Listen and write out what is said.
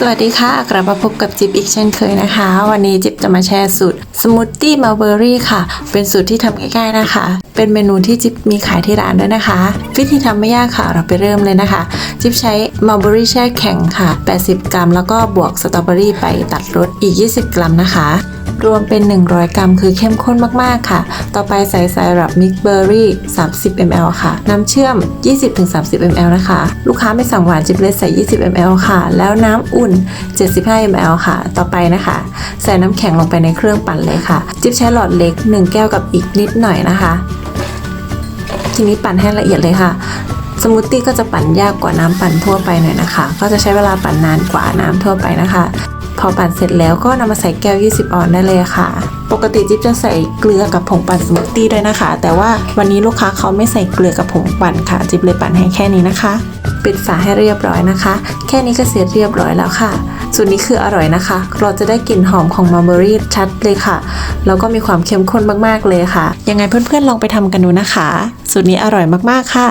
สวัสดีค่ะ กลับมาพบกับจิ๊บอีกเช่นเคยนะคะ วันนี้จิ๊บจะมาแชร์สูตรสมูทตี้มัลเบอรี่ค่ะ เป็นสูตรที่ทำง่ายๆนะคะ เป็นเมนูที่จิ๊บมีขายที่ร้านด้วยนะคะ วิธีทำไม่ยากค่ะ เราไปเริ่มเลยนะคะ จิ๊บใช้มัลเบอรี่แช่แข็งค่ะ 80 กรัม แล้วก็บวกสตรอเบอรี่ไปตัดรสอีก 20 กรัมนะคะ รวมเป็น 100 กรัม คือเข้มข้นมากๆค่ะ ต่อไปใส่ไซรัปมิกเบอร์รี่ 30 ml ค่ะ น้ำเชื่อม 20-30 ml นะคะ ลูกค้าไม่สั่งหวานจิบเลยใส่ 20 ml ค่ะ แล้วน้ำอุ่น 75 ml ค่ะ ต่อไปนะคะ ใส่น้ำแข็งลงไปในเครื่องปั่นเลยค่ะ จิบใช้หลอดเล็ก 1 แก้วกับอีกนิดหน่อยนะคะ ทีนี้ปั่นให้ละเอียดเลยค่ะสมูทตี้ก็จะปั่นยากกว่าน้ำปั่นทั่วไปหน่อยนะคะ ก็จะใช้เวลาปั่นนานกว่าน้ำทั่วไปนะคะ พอปั่นเสร็จแล้วก็นำมาใส่แก้ว 20 ออนได้เลยค่ะ ปกติจิ๊บจะใส่เกลือกับผงปั่นสมูทตี้ด้วยนะคะ แต่ว่าวันนี้ลูกค้าเขาไม่ใส่เกลือกับผงปั่นค่ะ จิ๊บเลยปั่นให้แค่นี้นะคะ ปิดฝาให้เรียบร้อยนะคะ แค่นี้ก็เสร็จเรียบร้อยแล้วค่ะสูตรนี้คืออร่อยนะคะ เราจะได้กลิ่นหอมของมัลเบอรี่ชัดเลยค่ะ แล้วก็มีความเข้มข้นมากๆเลยค่ะ ยังไงเพื่อนๆลองไปทำกันดูนะคะ สูตรนี้อร่อยมากๆค่ะ